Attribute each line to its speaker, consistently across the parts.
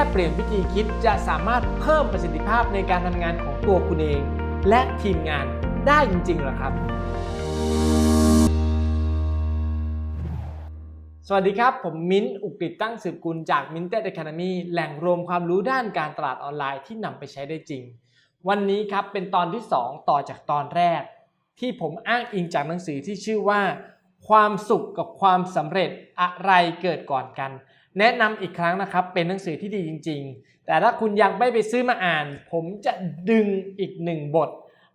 Speaker 1: ค่เปลี่ยนวิธีคิดจะสามารถเพิ่มประสิทธิภาพในการทำงานของตัวคุณเอง และทีมงานได้จริงๆหรอครับ สวัสดีครับ ผมมิ้นท์อุกฤษตั้งสืบกุลจากมินเต็ดอะคามีแหล่งรวมความรู้ด้านการตลาดออนไลน์ที่นำไปใช้ได้จริง วันนี้ครับเป็นตอนที่ 2 ต่อจากตอนแรก ที่ผมอ้างอิงจากหนังสือที่ชื่อว่า ความสุขกับความสำเร็จอะไรเกิดก่อนกัน แนะนำอีกครั้งนะครับ เป็นหนังสือที่ดีจริง ๆ แต่ถ้าคุณยังไม่ไปซื้อมาอ่าน ผมจะดึงอีกหนึ่งบท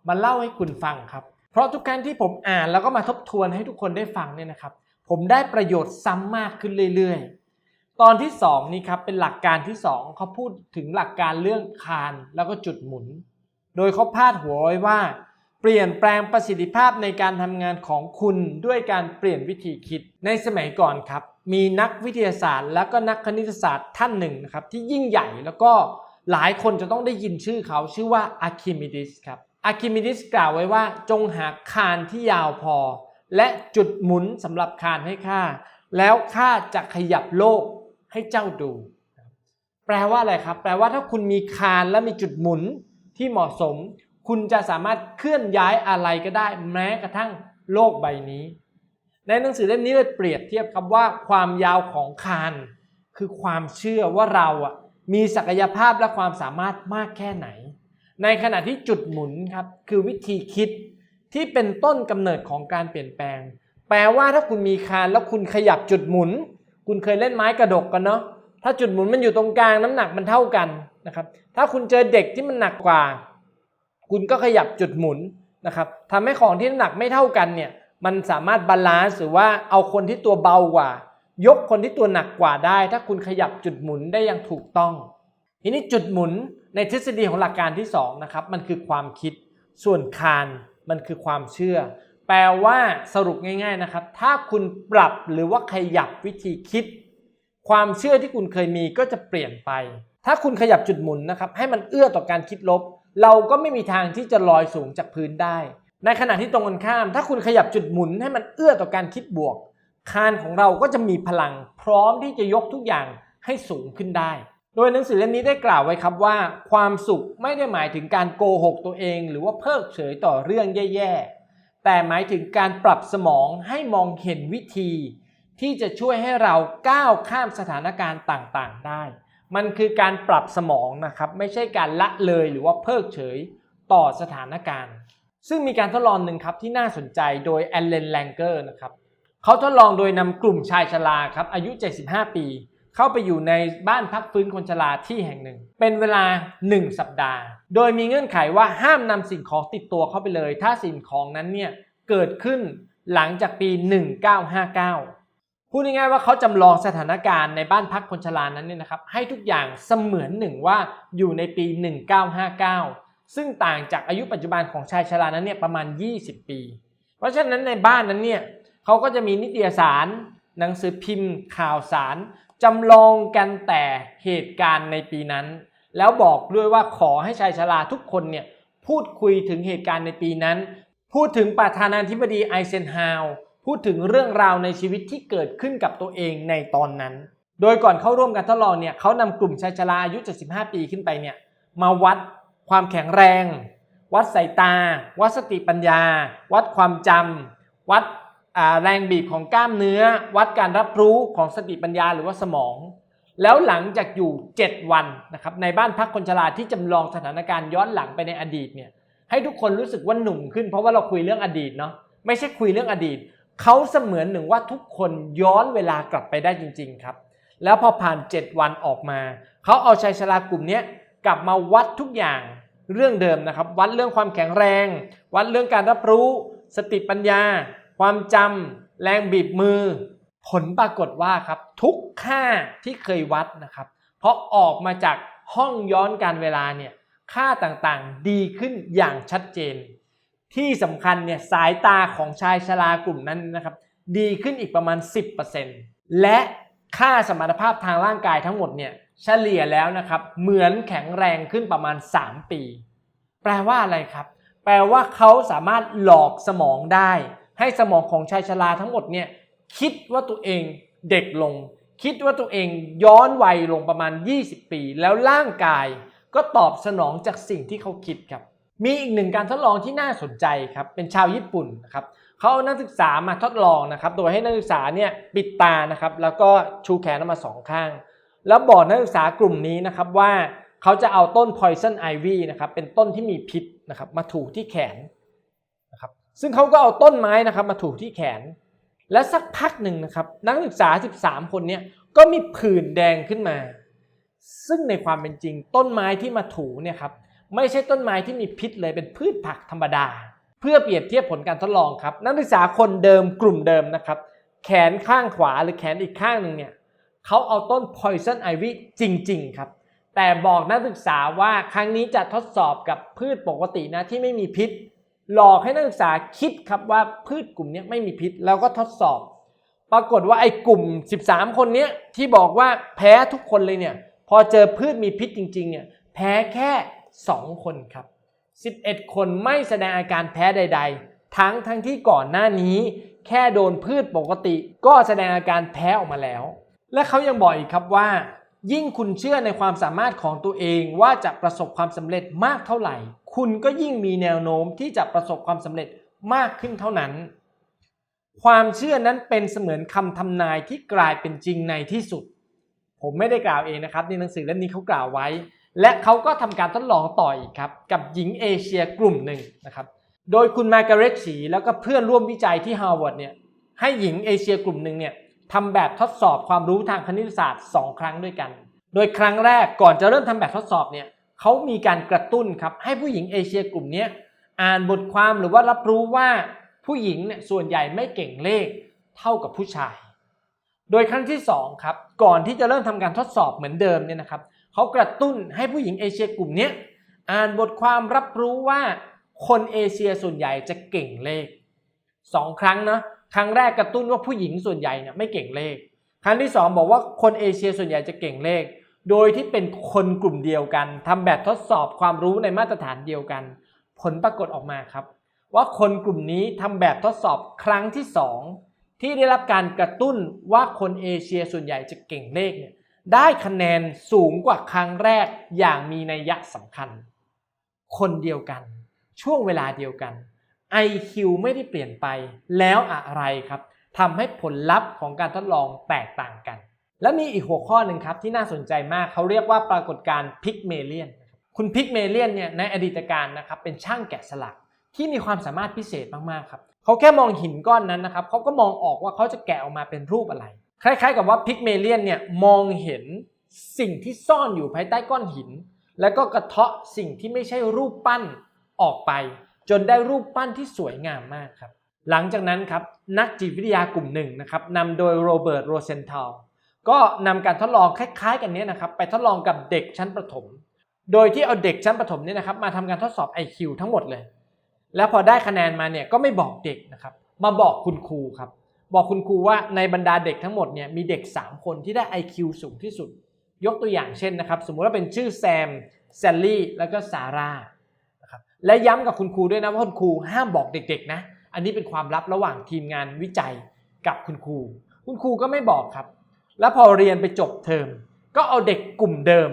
Speaker 1: มาเล่าให้คุณฟังครับ เพราะทุกครั้งที่ผมอ่านแล้วก็มาทบทวนให้ทุกคนได้ฟังเนี่ยนะครับ ผมได้ประโยชน์ซ้ำมากขึ้นเรื่อยๆ ตอนที่ 2 นี่ครับเป็นหลักการที่ 2เขาพูดถึงหลักการเรื่องคานแล้วก็จุดหมุน โดยเขาพาดหัวไว้ว่า เปลี่ยนแปลงประสิทธิภาพในการทำงานของคุณด้วยการเปลี่ยนวิธีคิดในสมัยก่อนครับ มีนักวิทยาศาสตร์ แล้วก็นักคณิตศาสตร์ท่านหนึ่งนะครับที่ยิ่งใหญ่แล้วก็หลายคนจะต้องได้ยินชื่อเขาชื่อว่าอะคิมิดิสครับอะคิมิดิสกล่าวไว้ว่าจงหาคานที่ยาวพอ และจุดหมุนสำหรับคานให้ข้าแล้วข้าจะขยับโลกให้เจ้าดู แปลว่าอะไรครับ แปลว่าถ้าคุณมีคานและมีจุดหมุนที่เหมาะสม คุณจะสามารถเคลื่อนย้ายอะไรก็ได้ แม้กระทั่งโลกใบนี้ ในหนังสือเล่มนี้เลยเปรียบเทียบครับว่าความยาวของคาน คือความเชื่อว่าเราอะมีศักยภาพและความสามารถมากแค่ไหน ในขณะที่จุดหมุนครับคือวิธีคิดที่เป็นต้นกำเนิดของการเปลี่ยนแปลง แปลว่าถ้าคุณมีคานแล้วคุณขยับจุดหมุน คุณเคยเล่นไม้กระดกกันเนาะถ้าจุดหมุนมันอยู่ตรงกลางน้ำหนักมันเท่ากันนะครับถ้าคุณเจอเด็กที่มันหนักกว่า คุณก็ขยับจุดหมุนนะครับทำให้ของที่น้ำหนักไม่เท่ากันเนี่ย มันสามารถบาลานซ์หรือว่าเอาคนที่ตัวเบากว่า ยกคนที่ตัวหนักกว่าได้ ถ้าคุณขยับจุดหมุนได้อย่างถูกต้อง ทีนี้จุดหมุนในทฤษฎีของหลักการที่2นะครับมันคือความคิดส่วนคานมันคือความเชื่อ แปลว่าสรุปง่ายๆนะครับ ถ้าคุณปรับหรือว่าขยับวิธีคิด ความเชื่อที่คุณเคยมีก็จะเปลี่ยนไป ถ้าคุณขยับจุดหมุนนะครับให้มันเอื้อต่อการคิดลบ เราก็ไม่มีทางที่จะลอยสูงจากพื้นได้ ในขณะที่ตรงกันข้าม ถ้าคุณขยับจุดหมุนให้มันเอื้อต่อการคิดบวก คานของเราก็จะมีพลังพร้อมที่จะยกทุกอย่างให้สูงขึ้นได้ โดยหนังสือเล่มนี้ได้กล่าวไว้ครับว่า ความสุขไม่ได้หมายถึงการโกหกตัวเอง หรือว่าเพิกเฉยต่อเรื่องแย่ๆ แต่หมายถึงการปรับสมองให้มองเห็นวิธี ที่จะช่วยให้เราก้าวข้ามสถานการณ์ต่างๆ ได้ มันคือการปรับสมองนะครับ ไม่ใช่การละเลยหรือว่าเพิกเฉยต่อสถานการณ์ ซึ่งมีการทดลองหนึ่งครับที่น่าสนใจโดยแอลเลนแลงเกอร์นะครับเขาทดลองโดยนำกลุ่มชายชราครับอายุ 75 ปี เข้าไปอยู่ในบ้านพักฟื้นคนชราที่แห่งหนึ่ง เป็นเวลา 1 สัปดาห์ โดยมีเงื่อนไขว่าห้ามนำสิ่งของติดตัวเข้าไปเลย ถ้าสิ่งของนั้นเนี่ยเกิดขึ้นหลังจากปี 1959 พูดง่ายๆว่าเขาจำลองสถานการณ์ในบ้านพักคนชรานั้นเนี่ยนะครับให้ทุกอย่างเสมือนหนึ่งว่าอยู่ในปี 1959 ซึ่งต่างจากอายุปัจจุบันของชายชรานั้นเนี่ยประมาณ 20 ปี เพราะฉะนั้นในบ้านนั้นเนี่ยเขาก็จะมีนิตยสาร หนังสือพิมพ์ ข่าวสารจำลองกันแต่เหตุการณ์ในปีนั้น แล้วบอกด้วยว่าขอให้ชายชราทุกคนเนี่ยพูดคุยถึงเหตุการณ์ในปีนั้น พูดถึงประธานาธิบดีไอเซนฮาวพูดถึงเรื่องราวในชีวิตที่เกิดขึ้นกับตัวเองในตอนนั้น โดยก่อนเข้าร่วมการทดลองเนี่ยเขานำกลุ่มชายชราอายุ 75 ปีขึ้นไปเนี่ยมาวัด ความแข็งแรง วัดสายตา วัดสติปัญญา วัดความจำวัดแรงบีบของกล้ามเนื้อ วัดการรับรู้ของสติปัญญาหรือว่าสมอง แล้วหลังจากอยู่ 7 วันนะครับในบ้านพักคนชราที่จำลองสถานการณ์ย้อนหลังไปในอดีตเนี่ยให้ทุกคนรู้สึกว่าหนุ่มขึ้นเพราะว่าเราคุยเรื่องอดีตเนาะไม่ใช่คุยเรื่องอดีตเขาเสมือนหนึ่งว่าทุกคนย้อนเวลากลับไปได้จริง ๆ ครับ แล้วพอผ่าน 7 วันออกมา เขาเอาชายชรากลุ่มนี้กลับมาวัดทุกอย่าง เรื่องเดิมนะครับ วัดเรื่องความแข็งแรง วัดเรื่องการรับรู้ สติปัญญา ความจำแรงบีบมือ ผลปรากฏว่าครับ ทุกค่าที่เคยวัดนะครับ เพราะออกมาจากห้องย้อนการเวลาเนี่ยค่าต่างๆดีขึ้นอย่างชัดเจน ที่สำคัญเนี่ยสายตาของชายชรากลุ่มนั้นนะครับ ดีขึ้นอีกประมาณ 10%และ ค่าสมรรถภาพทางร่างกายทั้งหมดเนี่ยเฉลี่ยแล้วนะครับ เหมือนแข็งแรงขึ้นประมาณ 3 ปี แปลว่าอะไรครับ แปลว่าเขาสามารถหลอกสมองได้ ให้สมองของชายชราทั้งหมดเนี่ยคิดว่าตัวเองเด็กลง คิดว่าตัวเองย้อนวัยลงประมาณ 20 ปี แล้วร่างกายก็ตอบสนองจากสิ่งที่เขาคิดครับ มีอีกหนึ่งการทดลองที่น่าสนใจครับเป็นชาวญี่ปุ่นนะครับเขาเอานักศึกษามาทดลองนะครับ โดยให้นักศึกษาเนี่ยปิดตานะครับ แล้วก็ชูแขนออกมาสองข้าง แล้วบอกนักศึกษากลุ่มนี้นะครับว่าเขาจะเอาต้น poison ivy นะครับเป็นต้นที่มีพิษนะครับมาถูที่แขนนะครับซึ่งเขาก็เอาต้นไม้นะครับมาถูที่แขน และสักพักหนึ่งนะครับนักศึกษา 13 คนเนี้ก็มีผื่นแดงขึ้นมา ซึ่งในความเป็นจริงต้นไม้ที่มาถูเนี่ยครับ ไม่ใช่ต้นไม้ที่มีพิษเลยเป็นพืชผักธรรมดา เพื่อเปรียบเทียบผลการทดลองครับ นักศึกษาคนเดิมกลุ่มเดิมนะครับ แขนข้างขวาหรือแขนอีกข้างหนึ่งเนี่ยเขาเอาต้น poison ivy จริง ๆ ครับ แต่บอกนักศึกษาว่าครั้งนี้จะทดสอบกับพืชปกตินะที่ไม่มีพิษ หลอกให้นักศึกษาคิดครับว่าพืชกลุ่มนี้ไม่มีพิษ แล้วก็ทดสอบ ปรากฏว่าไอ้กลุ่ม 13 คนเนี้ยที่บอกว่าแพ้ทุกคนเลยเนี่ยพอเจอพืชมีพิษจริงๆเนี่ยแพ้แค่ 2 คนครับ 11 คนไม่แสดงอาการแพ้ใด ๆ ทั้งทั้งที่ก่อนหน้านี้ แค่โดนพืชปกติ ก็แสดงอาการแพ้ออกมาแล้ว และเขายังบอกอีกครับว่า ยิ่งคุณเชื่อในความสามารถของตัวเองว่าจะประสบความสำเร็จมากเท่าไหร่ คุณก็ยิ่งมีแนวโน้มที่จะประสบความสำเร็จมากขึ้นเท่านั้น ความเชื่อนั้นเป็นเสมือนคำทำนายที่กลายเป็นจริงในที่สุด ผมไม่ได้กล่าวเองนะครับในหนังสือเล่มนี้เขากล่าวไว้ และเขาก็ทำการทดลองต่ออีกครับ กับหญิงเอเชียกลุ่มหนึ่งนะครับ โดยคุณมาการ์เร็ตฉีแล้วก็เพื่อนร่วมวิจัยที่ฮาร์วาร์ดเนี่ยให้หญิงเอเชียกลุ่มหนึ่งเนี่ยทำแบบทดสอบความรู้ทางคณิตศาสตร์ 2 ครั้งด้วยกัน โดยครั้งแรกก่อนจะเริ่มทำแบบทดสอบเนี่ยเขามีการกระตุ้นครับให้ผู้หญิงเอเชียกลุ่มนี้อ่านบทความหรือว่ารับรู้ว่าผู้หญิงเนี่ยส่วนใหญ่ไม่เก่งเลขเท่ากับผู้ชาย โดยครั้งที่2ครับก่อนที่จะเริ่มทำการทดสอบเหมือนเดิมเนี่ยนะครับ เขากระตุ้นให้ผู้หญิงเอเชียกลุ่มนี้อ่านบทความรับรู้ว่าคนเอเชียส่วนใหญ่จะเก่งเลขสองครั้งนะครั้งแรกกระตุ้นว่าผู้หญิงส่วนใหญ่เนี่ยไม่เก่งเลข ครั้งที่สองบอกว่าคนเอเชียส่วนใหญ่จะเก่งเลข โดยที่เป็นคนกลุ่มเดียวกันทำแบบทดสอบความรู้ในมาตรฐานเดียวกัน ผลปรากฏออกมาครับ ว่าคนกลุ่มนี้ทำแบบทดสอบครั้งที่สองที่ได้รับการกระตุ้นว่าคนเอเชียส่วนใหญ่จะเก่งเลขเนี่ย ได้คะแนนสูงกว่าครั้งแรกอย่างมีนัยยะสำคัญ คนเดียวกัน ช่วงเวลาเดียวกัน IQ ไม่ได้เปลี่ยนไปแล้วอะไรครับทำให้ผลลัพธ์ของการทดลองแตกต่างกัน และมีอีกหัวข้อหนึ่งครับที่น่าสนใจมากเขาเรียกว่าปรากฏการณ์พิกเมเลียนคุณพิกเมเลียนเนี่ยในอดีตการนะครับเป็นช่างแกะสลักที่มีความสามารถพิเศษมากๆครับเขาแค่มองหินก้อนนั้นนะครับเขาก็มองออกว่าเขาจะแกะออกมาเป็นรูปอะไร คล้ายๆกับว่าพิกเมเลียนเนี่ยมองเห็นสิ่งที่ซ่อนอยู่ภายใต้ก้อนหิน แล้วก็กระเทาะสิ่งที่ไม่ใช่รูปปั้นออกไป จนได้รูปปั้นที่สวยงามมากครับ หลังจากนั้นครับนักจิตวิทยากลุ่มหนึ่งนะครับนำโดยโรเบิร์ตโรเซนทัลก็นำการทดลองคล้ายๆ กันนี้นะครับไปทดลองกับเด็กชั้นประถม โดยที่เอาเด็กชั้นประถมเนี่ยนะครับมาทำการทดสอบ IQ ทั้งหมดเลย แล้วพอได้คะแนนมาเนี่ยก็ไม่บอกเด็กนะครับมาบอกคุณครูครับ บอกคุณครูว่าในบรรดาเด็กทั้งหมดเนี่ยมีเด็ก 3 คนที่ได้ IQ สูงที่สุด ยกตัวอย่างเช่นนะครับ สมมุติว่าเป็นชื่อแซมแซลลี่ แล้วก็ซาร่านะครับและย้ำกับคุณครูด้วยนะว่าคุณครูห้ามบอกเด็กๆนะอันนี้เป็นความลับระหว่างทีมงานวิจัยกับคุณครู คุณครูก็ไม่บอกครับ แล้วพอเรียนไปจบเทอมก็เอาเด็กกลุ่มเดิม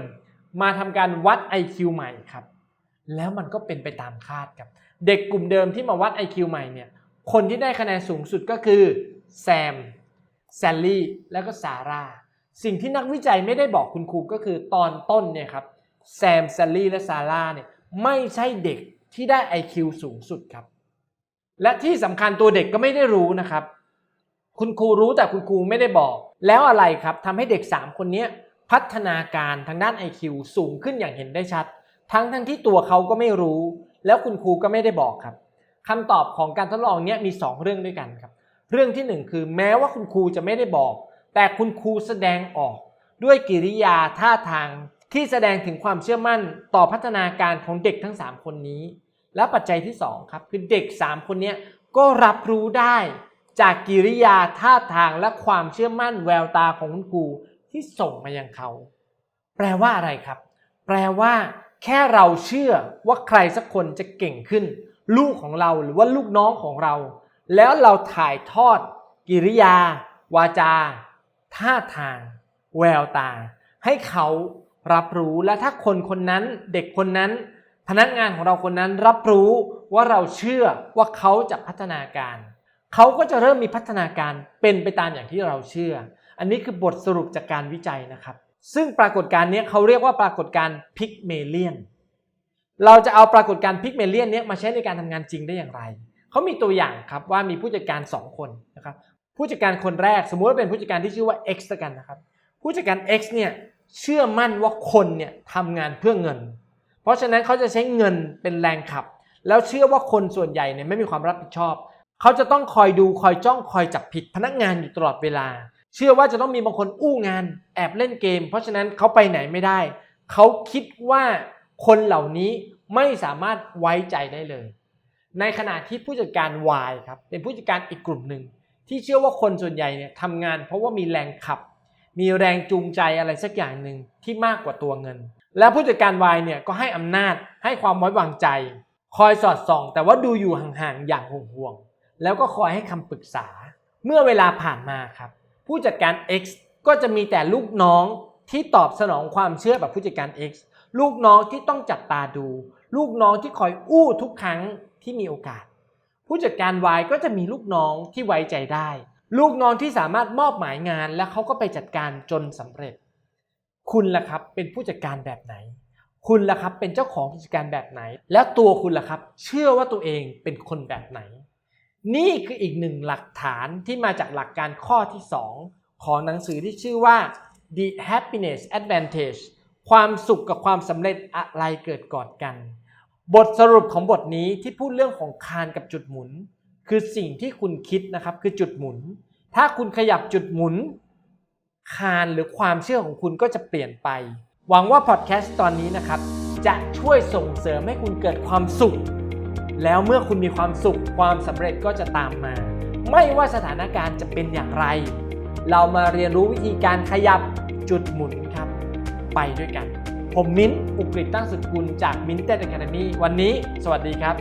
Speaker 1: มาทำการวัด IQ ใหม่ครับ แล้วมันก็เป็นไปตามคาดครับ เด็กกลุ่มเดิมที่มาวัด IQ ใหม่เนี่ยคนที่ได้คะแนนสูงสุดก็คือ แซม แซลลี่ แล้วก็ซาร่า สิ่งที่นักวิจัยไม่ได้บอกคุณครูก็คือตอนต้นเนี่ยครับ แซม แซลลี่ และซาร่าเนี่ยไม่ใช่เด็กที่ได้ IQ สูงสุดครับ และที่สำคัญตัวเด็กก็ไม่ได้รู้นะครับ คุณครูรู้แต่คุณครูไม่ได้บอก แล้วอะไรครับทำให้เด็ก 3 คนนี้พัฒนาการทางด้าน IQ สูงขึ้นอย่างเห็นได้ชัด ทั้งทั้งที่ตัวเขาก็ไม่รู้ แล้วคุณครูก็ไม่ได้บอกครับคำตอบของการทดลองนี้มี 2 เรื่องด้วยกันครับ เรื่องที่1คือแม้ว่าคุณครูจะไม่ได้บอก แต่คุณครูแสดงออก ด้วยกิริยาท่าทางที่แสดงถึงความเชื่อมั่นต่อพัฒนาการของเด็กทั้ง 3 คนนี้ และปัจจัยที่ 2 ครับคือเด็ก 3 คนนี้ก็รับรู้ได้จากกิริยาท่าทางและความเชื่อมั่นแววตาของคุณครูที่ส่งมายังเขา แปลว่าอะไรครับ แปลว่า แค่เราเชื่อว่าใครสักคนจะเก่งขึ้น ลูกของเราหรือว่าลูกน้องของเรา แล้วเราถ่ายทอด กิริยา วาจา ท่าทาง แววตา ให้เขารับรู้และถ้าคนคนนั้นเด็กคนนั้น พนักงานของเราคนนั้นรับรู้ว่าเราเชื่อว่าเขาจะพัฒนาการ เขาก็จะเริ่มมีพัฒนาการเป็นไปตามอย่างที่เราเชื่อ อันนี้คือบทสรุปจากการวิจัยนะครับ ซึ่งปรากฏการณ์นี้เขาเรียกว่าปรากฏการณ์พิกเมเลียนเราจะเอาปรากฏการณ์พิกเมเลียนนี้มาใช้ในการทำงานจริงได้อย่างไร เขามีตัวอย่างครับว่ามีผู้จัดการ 2 คนนะครับผู้จัดการคนแรกสมมุติว่าเป็นผู้จัดการที่ชื่อว่า X ละกันนะครับผู้จัดการ X เนี่ยเชื่อมั่นว่าคนเนี่ยทำงานเพื่อเงิน เพราะฉะนั้นเขาจะใช้เงินเป็นแรงขับ แล้วเชื่อว่าคนส่วนใหญ่เนี่ยไม่มีความรับผิดชอบ เขาจะต้องคอยดูคอยจ้องคอยจับผิดพนักงานอยู่ตลอดเวลา เชื่อว่าจะต้องมีบางคนอู้งานแอบเล่นเกม เพราะฉะนั้นเขาไปไหนไม่ได้ เขาคิดว่าคนเหล่านี้ไม่สามารถไว้ใจได้เลย ในขณะที่ผู้จัดการ Y ครับเป็นผู้จัดการอีกกลุ่มหนึ่งที่เชื่อว่าคนส่วนใหญ่เนี่ยทำงาน เพราะว่ามีแรงขับ มีแรงจูงใจอะไรสักอย่างหนึ่งที่มากกว่าตัวเงิน และผู้จัดการ Y เนี่ยก็ให้อำนาจให้ความไว้วางใจ คอยสอดส่อง แต่ว่าดูอยู่ห่างๆอย่างห่วงๆแล้วก็คอยให้คำปรึกษา เมื่อเวลาผ่านมาครับ ผู้จัดการ X ก็จะมีแต่ลูกน้องที่ตอบสนองความเชื่อแบบผู้จัดการ X ลูกน้องที่ต้องจับตาดู ลูกน้องที่คอยอู้ทุกครั้ง ที่มีโอกาส ผู้จัดการ Y ก็จะมีลูกน้องที่ไว้ใจได้ ลูกน้องที่สามารถมอบหมายงานแล้วเขาก็ไปจัดการจนสำเร็จ คุณล่ะครับเป็นผู้จัดการแบบไหน คุณล่ะครับเป็นเจ้าของกิจการแบบไหน แล้วตัวคุณล่ะครับ เชื่อว่าตัวเองเป็นคนแบบไหน นี่คืออีกหนึ่งหลักฐานที่มาจากหลักการข้อที่ 2 ของหนังสือที่ชื่อว่า The Happiness Advantage ความสุขกับความสำเร็จอะไรเกิดก่อนกัน บทสรุปของบทนี้ที่พูดเรื่องของคานกับจุดหมุน คือสิ่งที่คุณคิดนะครับคือจุดหมุน ถ้าคุณขยับจุดหมุน คานหรือความเชื่อของคุณก็จะเปลี่ยนไป หวังว่าพอดแคสต์ตอนนี้นะครับ จะช่วยส่งเสริมให้คุณเกิดความสุข แล้วเมื่อคุณมีความสุขความสำเร็จก็จะตามมา ไม่ว่าสถานการณ์จะเป็นอย่างไร เรามาเรียนรู้วิธีการขยับจุดหมุนครับ ไปด้วยกัน ผมมิ้นท์อุกฤษตั้งสุดกุลจากมิ้นท์เต้นแคนามีวันนี้ สวัสดีครับ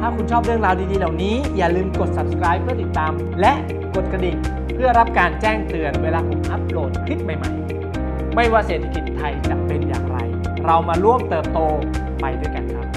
Speaker 1: ถ้าคุณชอบเรื่องราวดีๆ เหล่านี้ อย่าลืมกด subscribe เพื่อติดตาม และกดกระดิ่งเพื่อรับการแจ้งเตือนเวลาผมอัปโหลดคลิปใหม่ๆ ไม่ว่าเศรษฐกิจไทยจะเป็นอย่างไร เรามาร่วมเติบโตไปด้วยกันครับ